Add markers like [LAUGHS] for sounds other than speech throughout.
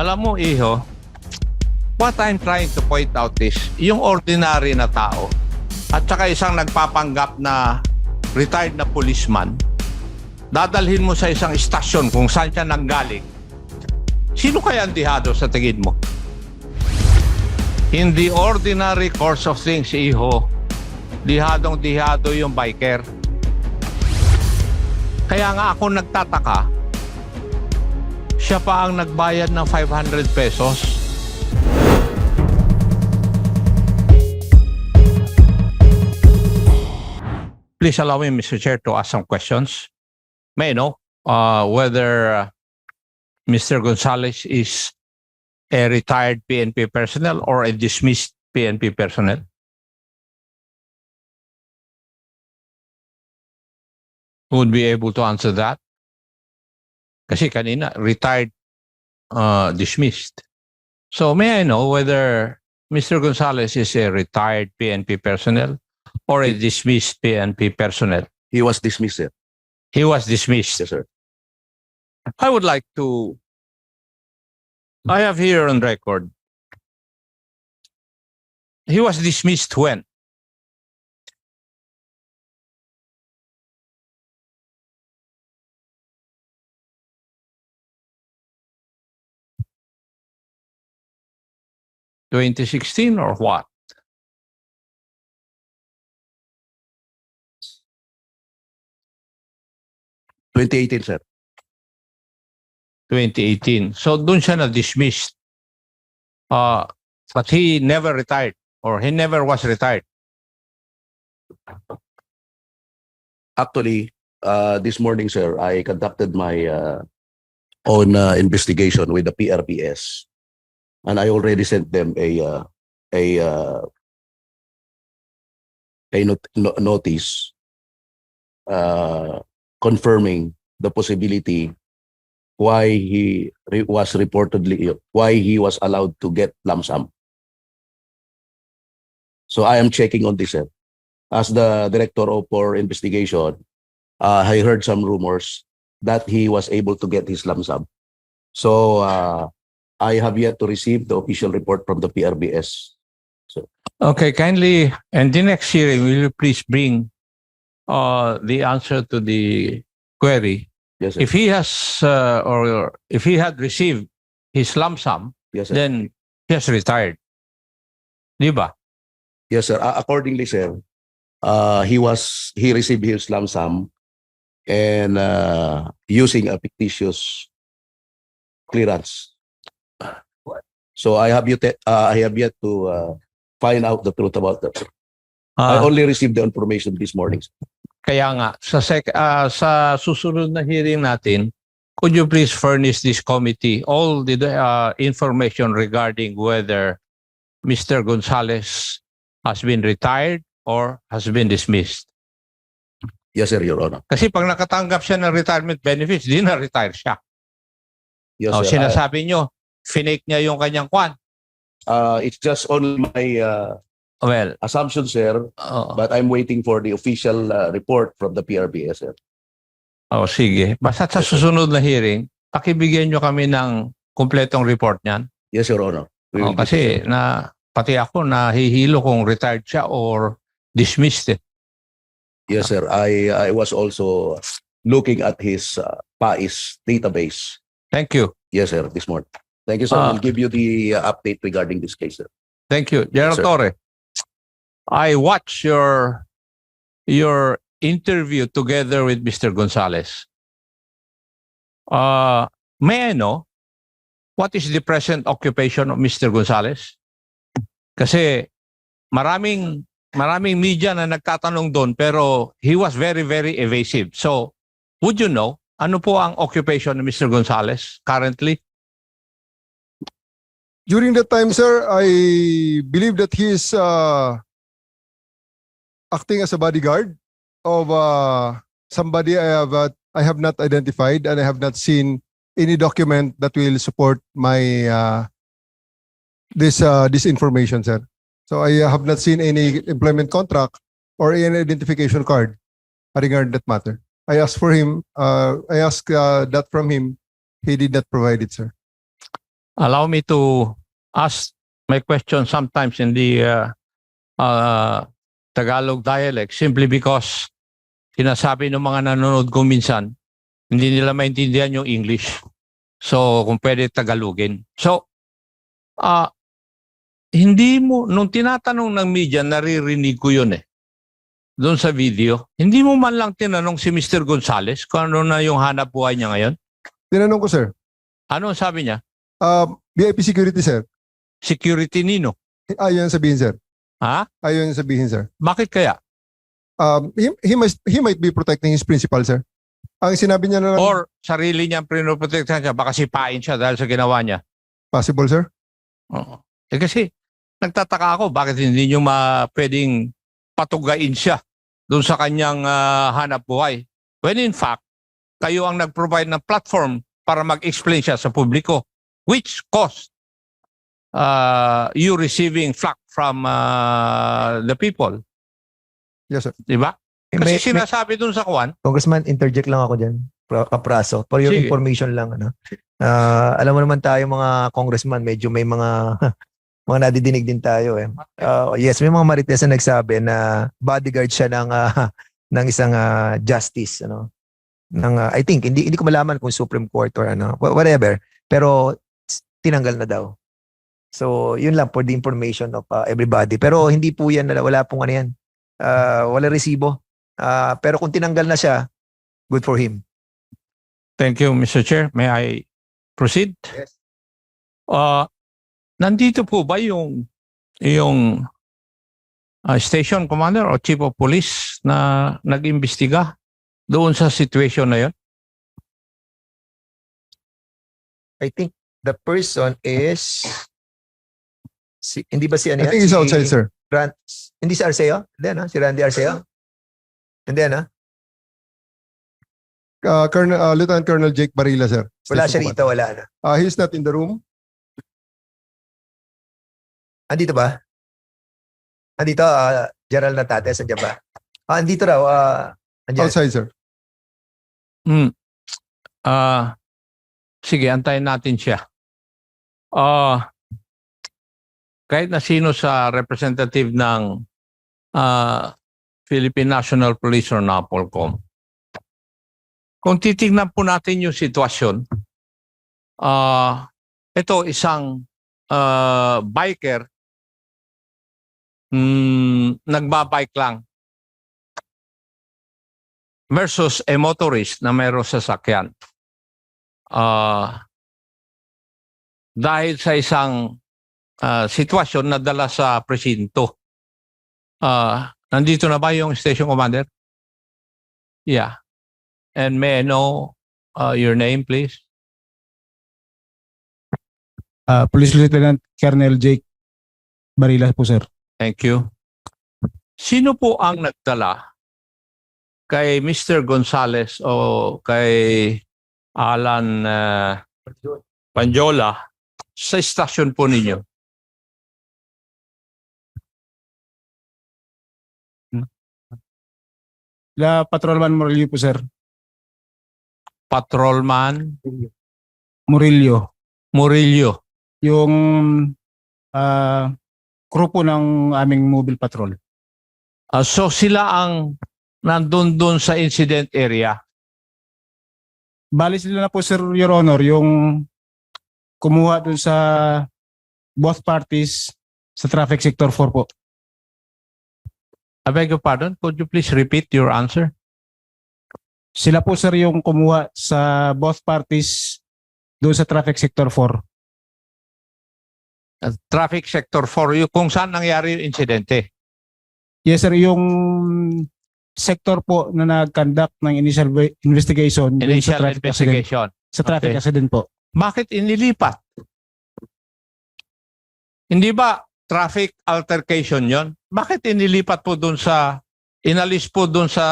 Alam mo, Iho, what I'm trying to point out is, yung ordinary na tao, at saka isang nagpapanggap na retired na policeman, dadalhin mo sa isang istasyon kung saan siya nanggaling, sino kaya ang dihado sa tingin mo? In the ordinary course of things, Iho, dihadong dihado yung biker. Kaya nga ako nagtataka, siya pa ang nagbayad ng 500 pesos. Please allow me, Mr. Chair, to ask some questions. May I know uh, whether uh, Mr. Gonzalez is a retired PNP personnel or a dismissed PNP personnel? Would be able to answer that? Kasi kanina, retired, uh, dismissed. So may I know whether Mr. Gonzalez is a retired PNP personnel or a dismissed PNP personnel? He was dismissed, sir. He was dismissed. Yes, sir. I would like to, I have here on record, he was dismissed when? Twenty sixteen or what? 2018, sir. 2018. So doon siya na-dismissed. Uh, but he never retired or he never was retired. Actually, uh, this morning, sir, I conducted my uh, own uh, investigation with the PRPS, and I already sent them a uh, a uh, a not- no- notice uh, confirming the possibility why he re- was reportedly why he was allowed to get lump sum. So I am checking on this. As the director of for investigation, uh, I heard some rumors that he was able to get his lump sum. So uh, I have yet to receive the official report from the PRBS. Okay, kindly, and the next hearing, will you please bring uh, the answer to the query? Yes, sir. If he has, uh, or if he had received his lump sum, yes, sir. then he has retired. Di ba? Yes, sir. Uh, accordingly, sir, uh, he was he received his lump sum and uh, using a fictitious clearance. So I have yet uh, I have yet to uh, find out the truth about that. sir. I Ah, only received the information this morning. Kaya nga, sa, sec- ah, sa susunod na hearing natin, could you please furnish this committee all the uh, information regarding whether Mr. Gonzalez has been retired or has been dismissed? Yes, sir, Your Honor. Kasi pag nakatanggap siya ng retirement benefits, di na-retire siya. Yes, O, sir. I- sinasabi nyo, finake niya yung kanyang kwan. uh, it's just only my uh, Well, assumption, sir, oo. but I'm waiting for the official uh, report from the PRBS, sir. oh, sige. Basta sa susunod na hearing, pakibigyan nyo kami ng kumpletong report niyan. Yes, Your Honor. We Oh, kasi sir. na pati ako nahihilo kung retired siya or dismissed. Eh. Yes, sir. I I was also looking at his uh, PAIS database. Thank you. Yes, sir, this morning. Thank you, sir. Ah. We'll give you the uh, update regarding this case, sir. Thank you. General sir. Torre, I watched your your interview together with Mr. Gonzales. Uh, may I know what is the present occupation of Mr. Gonzales? Kasi maraming maraming media na nagtatanong doon pero he was very very evasive. So, would you know ano po ang occupation of Mr. Gonzales currently? During that time, sir, I believe that he is uh, acting as a bodyguard of uh, somebody I have uh, I have not identified and I have not seen any document that will support my uh, this uh, this information, sir. So I have not seen any employment contract or any identification card regarding that matter. I asked for him. Uh, I asked uh, that from him. He did not provide it, sir. allow me to ask my question sometimes in the uh, uh, Tagalog dialect simply because sinasabi ng mga nanonood ko minsan, hindi nila maintindihan yung English. So, kung pwede Tagalogin. So, ah hindi mo, nung tinatanong ng media, naririnig ko yun eh. Doon sa video, hindi mo man lang tinanong si Mr. Gonzales kung ano na yung hanap buhay niya ngayon. Tinanong ko, sir. Ano sabi niya? Uh, VIP security, sir. Security nino. Ayaw yan sabihin, sir. Ha? Ayaw yan sabihin, sir. Bakit kaya? Um, he, he, must, he might be protecting his principal, sir. Ang sinabi niya na lang, Or sarili niyang pinoprotektahan siya, baka sipain siya dahil sa ginawa niya. possible, sir. Oo. Eh kasi, nagtataka ako, bakit hindi niyo ma pwedeng patugain siya doon sa kanyang ah, hanap buhay. When in fact, kayo ang nag-provide ng platform para mag-explain siya sa publiko, which caused uh, you receiving flack from ah, the people. Yes, sir. Di ba? Kasi may- may- sinasabi doon sa Kwan, Congressman, interject lang ako dyan. Pra- Kapraso. For your Sige. information lang. Ano? Ah, alam mo naman tayo mga congressman, medyo may mga [LAUGHS] mga nadidinig din tayo eh. Ah, yes, may mga marites na nagsabi na bodyguard siya ng ah, [LAUGHS] ng isang ah, justice ano. Ng ah, I think hindi hindi ko malaman kung Supreme Court or ano, wha- whatever. Pero tinanggal na daw. So, yun lang for the information of ah, everybody. Pero hindi po yan, wala pong ano yan. Ah, wala resibo. Ah, pero kung tinanggal na siya, good for him. Thank you, Mr. Chair. May I proceed? Yes. Uh, nandito po ba yung yung uh, station commander o chief of police na nag-imbestiga doon sa situation na yun? I think the person is si, hindi ba si ano I think he's Si outside, sir. Ran- hindi si Arceo? Hindi ano? Si Randy Arceo? Hindi ano? Uh, Colonel, uh, Lieutenant Colonel Jake Barilla, sir. Wala siya rito, wala na. Commander. Uh, he's not in the room. Andito ba? Andito, ah, Gerald Natates, andyan ba? Ah, andito raw, ah, andyan. Outside, sir. Hmm. Ah, sige, antayin natin siya. Ah, kahit na sino sa representative ng ah, Philippine National Police or NAPOLCOM, kung titignan po natin yung sitwasyon, ah, ito isang ah, biker mm, nagbabike lang versus a motorist na mayroong sasakyan. Ah, dahil sa isang ah, sitwasyon na dala sa presinto. Ah, nandito na ba yung station commander? Yeah. And may I know ah, your name, please? Ah, Police Lieutenant Colonel Jake Barila po sir. Thank you. Sino po ang nagdala kay Mr. Gonzales o kay Alan ah, Panjola sa istasyon po ninyo? La Patrolman Murillo po sir. Patrolman Murillo. Murillo. Yung ah crew po ng aming mobile patrol. Ah, so sila ang nandun doon sa incident area. Bali sila na po sir Your Honor yung kumuha dun sa both parties sa traffic sector 4 po. I beg your pardon, could you please repeat your answer? Sila po sir yung kumuha sa both parties doon sa traffic sector 4. Ah, traffic sector 4, yung kung saan nangyari yung insidente. Yes sir, yung sector po na nag-conduct ng initial ve- investigation Initial sa traffic accident. investigation. Sa traffic Okay. accident po. Bakit inilipat? Hindi ba traffic altercation yon? Bakit inilipat po doon sa, inalis po doon sa,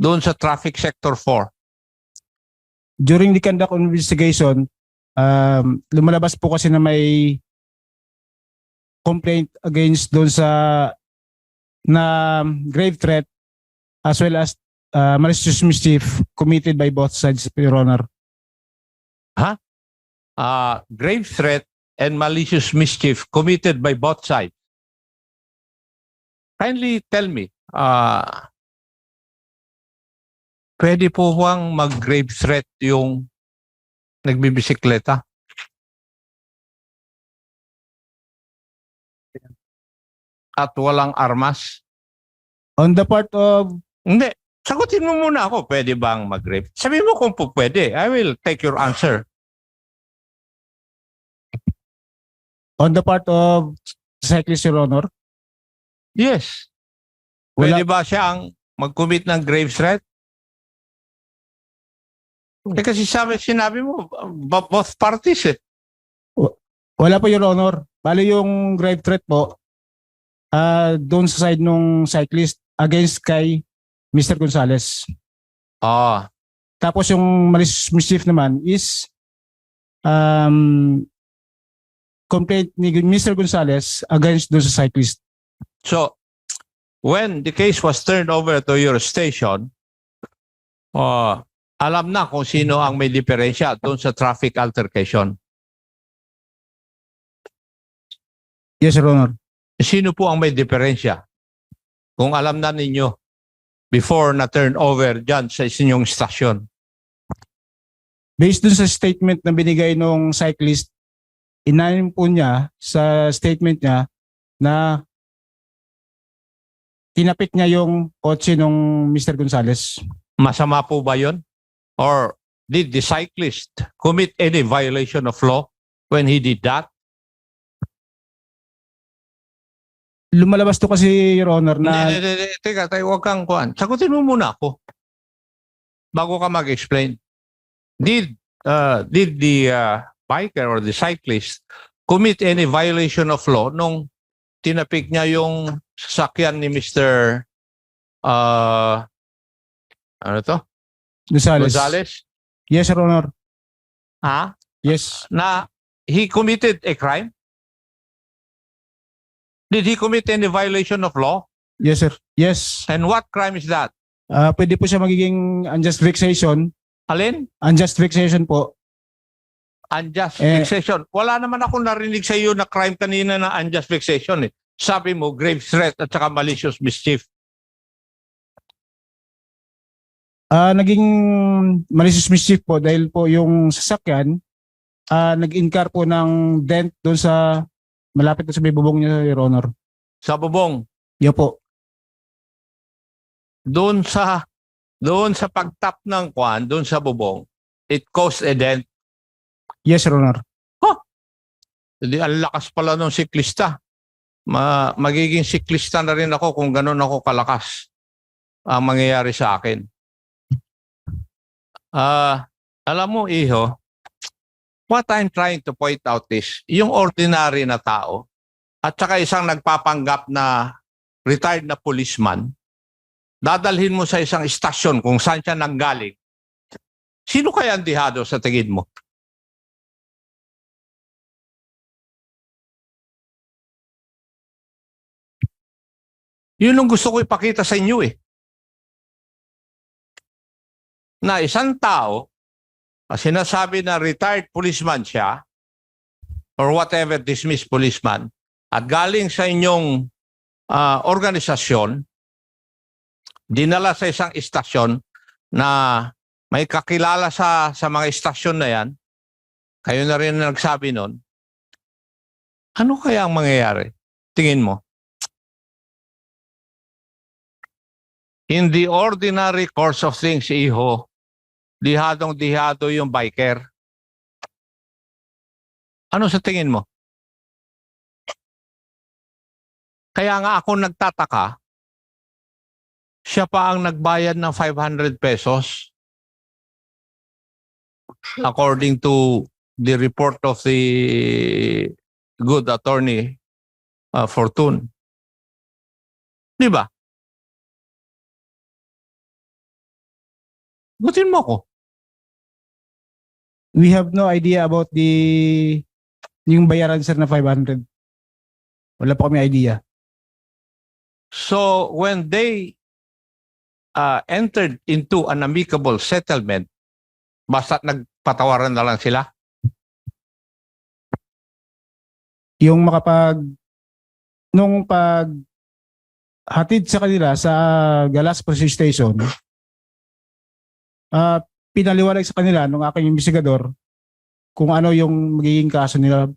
doon sa traffic sector 4? during the conduct of investigation, um, lumalabas po kasi na may complaint against doon sa na grave threat as well as uh, malicious mischief committed by both sides, Your Honor. uh, grave threat and malicious mischief committed by both sides. Kindly tell me, uh, pwede po bang mag-grave threat yung nagbibisikleta? At walang armas? On the part of Hindi. Sagutin mo muna ako, pwede bang mag-grave? Sabi mo kung po pwede. I will take your answer. On the part of cyclist, Your Honor, Yes. Wala- Pwede ba siyang mag-commit ng grave threat? Eh kasi sabi, sinabi mo, bo- both parties eh. wala po, Your Honor. Bali yung grave threat po, ah doon sa side nung cyclist against kay Mr. Gonzales. Ah, Tapos yung malicious mischief naman is um, complaint ni Mr. Gonzales against doon sa cyclist. so, when the case was turned over to your station, uh, alam na kung sino ang may diferensya doon sa traffic altercation. Yes, Your Honor. Sino po ang may diferensya? Kung alam na ninyo before na turn over dyan sa inyong stasyon. Based dun sa statement na binigay nung cyclist, inanim po niya sa statement niya na tinapik niya yung kotse nung Mr. Gonzales. Masama po ba yun? Or did the cyclist commit any violation of law when he did that? Lumalabas to kasi, Your Honor, na Hindi, hindi, hindi. Teka, tayo, huwag kang kuhan. Sagutin mo muna ako. Bago ka mag-explain. Did, uh, did the uh, biker or the cyclist commit any violation of law nung tinapik niya yung sasakyan ni Mr. Uh, ano to? Gonzales. Gonzales? Yes, Your Honor. Ha? Yes. Na he committed a crime? Did he commit any violation of law? Yes, sir. Yes. And what crime is that? Ah, pwede po siya magiging unjust vexation. Alin? Unjust vexation po. Unjust Eh. vexation. Wala naman ako narinig sa iyo na crime kanina na unjust vexation eh. Sabi mo, grave threat at saka malicious mischief. Ah, naging malicious mischief po dahil po yung sasakyan ah nag-incur po ng dent doon sa malapit na sa may bubong niya, Your Honor. Sa bubong, Yan po. doon sa doon sa pagtap ng kwan, doon sa bubong, it caused a dent. Yes, Your Honor. Hindi, ang lakas pala ng siklista. Ma, magiging siklista na rin ako kung ganun ako kalakas ang mangyayari sa akin. Ah, alam mo, iho, what I'm trying to point out is, yung ordinary na tao, at saka isang nagpapanggap na retired na policeman, dadalhin mo sa isang istasyon kung saan siya nanggaling. Sino kaya ang dihado sa tingin mo? Yun ang gusto ko ipakita sa inyo eh. Na isang tao, sinasabi na retired policeman siya, or whatever dismissed policeman, at galing sa inyong ah, organisasyon, dinala sa isang istasyon na may kakilala sa, sa mga istasyon na yan, kayo na rin nagsabi nun, ano kaya ang mangyayari? Tingin mo? In the ordinary course of things, iho, dihadong-dihado yung biker. Ano sa tingin mo? Kaya nga ako nagtataka, siya pa ang nagbayad ng 500 pesos according to the report of the good attorney uh, Fortune. Di ba? Butin mo ako. We have no idea about the yung bayaran sir na 500. Wala po kami idea. So when they uh, entered into an amicable settlement, basta nagpatawaran na lang sila? yung makapag nung pag hatid sa kanila sa Galas Police Station, ah pinaliwanag sa kanila nung aking investigador kung ano yung magiging kaso nila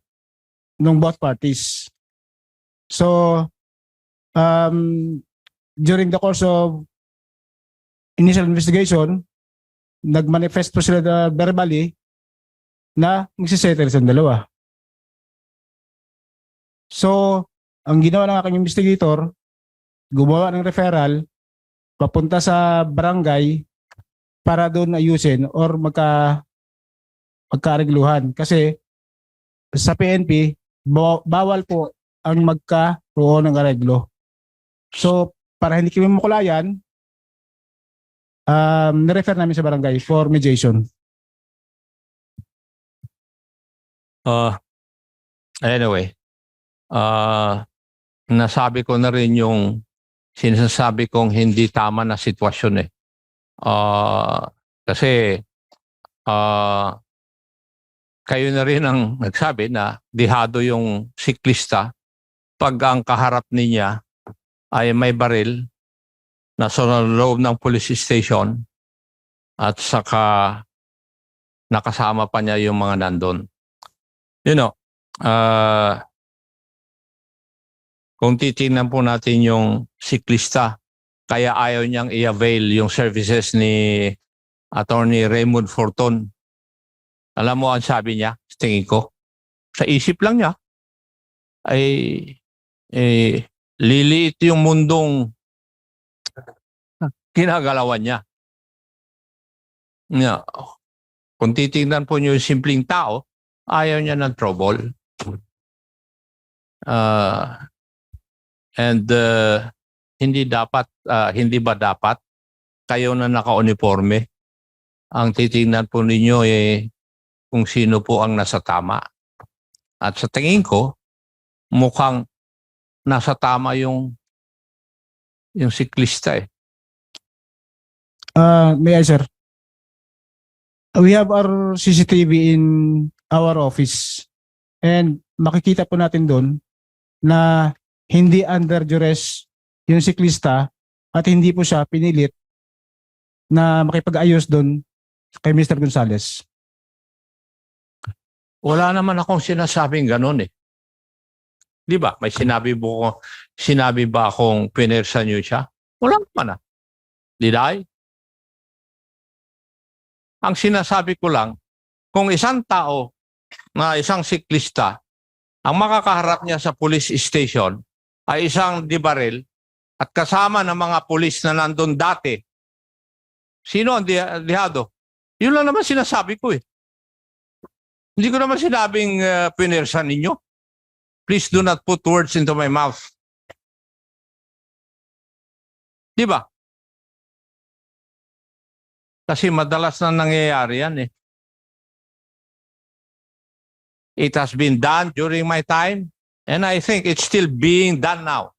nung both parties. So, um, during the course of initial investigation, nag-manifest po sila na verbally na magsisettle sa dalawa. So, ang ginawa ng aking investigator, gumawa ng referral papunta sa barangay para doon ayusin or magka magkaregluhan kasi sa PNP baw- bawal po ang magkaroon ng areglo. So, para hindi kami makulayan, um, nirefer namin sa barangay for mediation. Uh, anyway, uh, nasabi ko na rin yung sinasabi kong hindi tama na sitwasyon eh. Uh, kasi uh, kayo na rin ang nagsabi na dihado yung siklista. Pag ang kaharap niya ay may baril na sa loob ng police station at saka nakasama pa niya yung mga nandun. You know, uh, kung titingnan po natin yung siklista, kaya ayaw niyang i-avail yung services ni Attorney Raymond Forton. Alam mo ang sabi niya, tingin ko, sa isip lang niya, ay eh, liliit yung mundong kinagalawan niya. Yeah. Kung titingnan po niyo yung simpleng tao, ayaw niya ng trouble. Uh, and uh, hindi dapat, uh, hindi ba dapat kayo na naka-uniforme ang titingnan po ninyo eh kung sino po ang nasa tama. At sa tingin ko, mukhang nasa tama yung yung siklista eh. Uh, may I, sir? We have our CCTV in our office and makikita po natin doon na hindi under duress yung siklista at hindi po siya pinilit na makipag-ayos doon kay Mr. Gonzales. Wala naman akong sinasabing ganun eh. Di ba? May sinabi mo ko, sinabi ba akong pinersa niyo siya? Wala naman ah. Did I? Ang sinasabi ko lang, kung isang tao na isang siklista, ang makakaharap niya sa police station ay isang dibaril at kasama ng mga pulis na nandun dati. Sino ang di- dihado? Yun lang naman sinasabi ko eh. Hindi ko naman sinabing uh, pinersa ninyo. Please do not put words into my mouth. Di ba? Kasi madalas na nangyayari yan eh. It has been done during my time and I think it's still being done now.